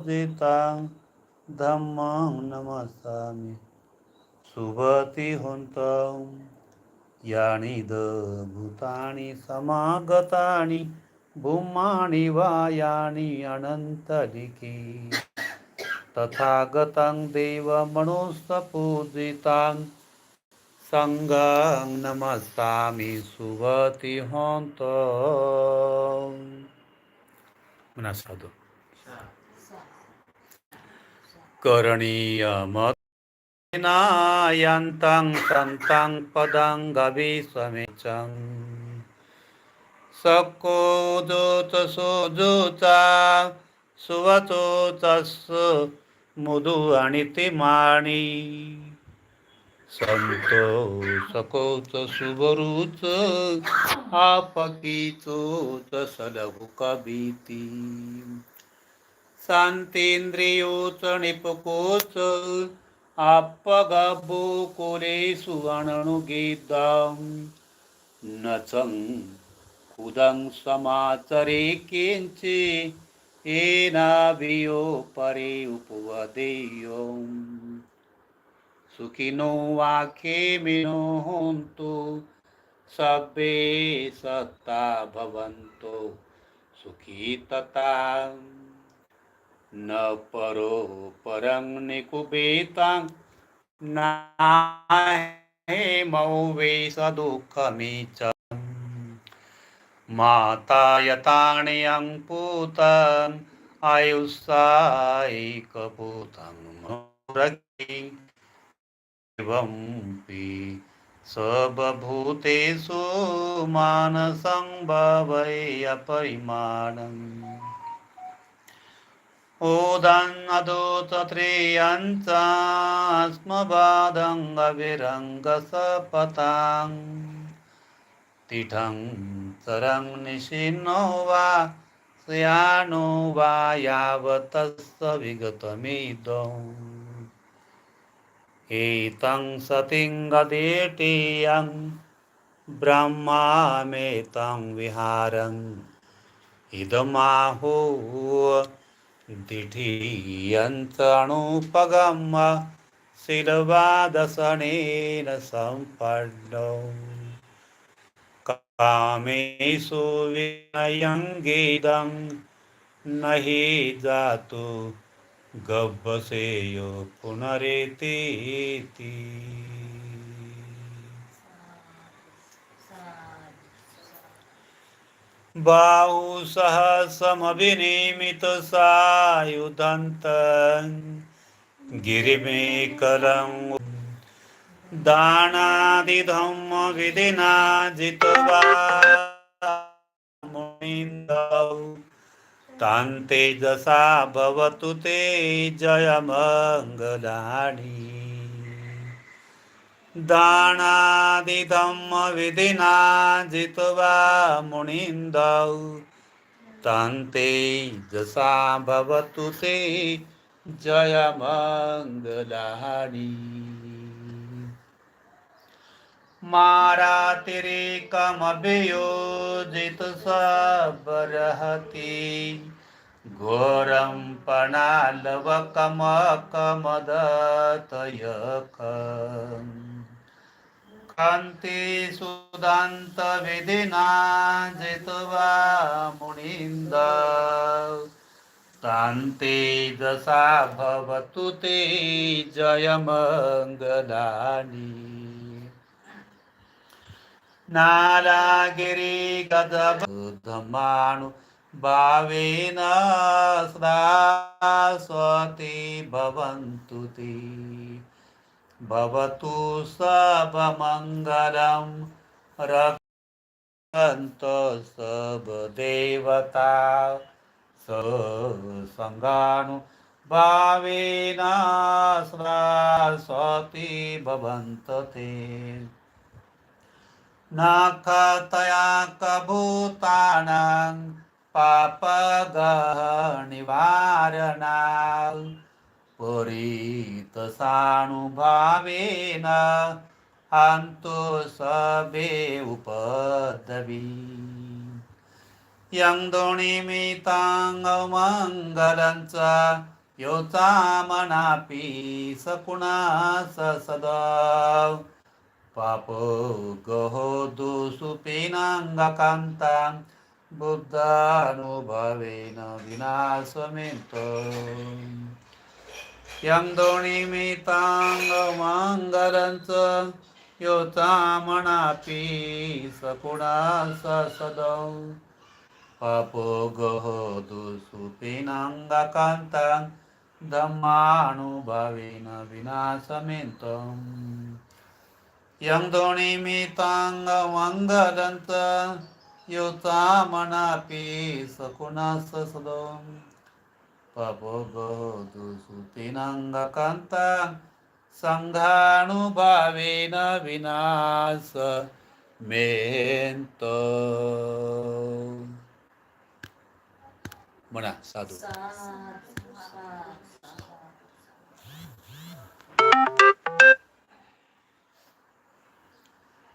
पूजितां धम्मं नमसामि सुभति हुन्तं यानि द भूतानि समागतानि भूमानि वा यानि अनन्तलिकी तथागतं देवमनुष्यपूजितां सङ्गं नमस्सामि सुभति हन्त। पुन्हा साधू करणीयमनायन्तं सन्तं पदं गविस्वमेचं सकोदोतसोजोचा सुवचोचस मुदु आणि ते माणी संतो सकोच सुबरूच आपकीचोच सलभु कबीती शांतेंद्रियोच निपकोच आपगबो कोले सुवर्णनु गीतम नचं कुदं समाचरे किंचे येनाभियो परे उपवदेयो सुखिनो वाखे मिनो होन्तु सब्बे सत्ता भवन्तो सुखी तथा। न परो परं निकुपेतां। नाहे मौवे सदुःखमी च माता यताणि अङ्पूतम् आयुष्सायिकपूतं मुरकी एवं सबभूतेषु मानसं भवयपरिमाणम् ओदन्नदोतत्रेयञ्चास्मबादङ्गविरङ्गसपतां तिठं चरं निशिनो वा स्यानो वा यावतस्य विगतमिदम् एतं सतिं गदेटीयं ब्रह्मामेतं विहारम्। इदमाहो दिठीयन्तणुपगम शिलवादशनेन सम्पन्नो। कामेषु विनयं गीतं न हि जातु गब्बसेयो पुनरेतीति बाहु सहसमभिनिमित सायुधन्त गिरिमेकरं दानादिधम्म विधिना जित्वा मुनिन्दौ तां तेजसा भवतु ते जयमङ्गलानि। विधिना जित्वा मुनिन्दौ। तन्ते जसा भवतु ते जयमङ्गलानि। मङ्गलाहारी मा बर्हति घोरं पणालवकमकमदतयक। पणालवकमकमदतयकम् सुदांत सुदान्तविधिना जित्वा मुनिंद तान्ते दशा भवतु ते जयमङ्गलानि। नारागिरि गदमाणु भावेन स्वती भवन्तु ते। भवतु सर्वमङ्गलं। रक्षन्त सर्वदेवता। सङ्गानुभावेना स्रस्वति भवन्त ते नाकतया कभूतानां पापगनिवारणा पापगनिवारणां परितसानुभावेन हन्तु सबे उपदवी यं दोनिमितांग मंगलांचा योचा मनापी सकुणास सदा। पापो गहो दुसुपिनांगकांता बुद्धानुभवेन विनाशमेत। यं दोनिमितांग मंगलांचं योचा मनापी सकुणास सदौ पापो गहो दुसुपिनांगकांता धम्मानुभावेन विनाशमेन्तम् यं दोनिमितांग मंगलंत योचा मनापी सकुणा ससदम पपोगोदुसुतिनांगकांता संघानुभावेन विनाश मेंत म्हणा साधू।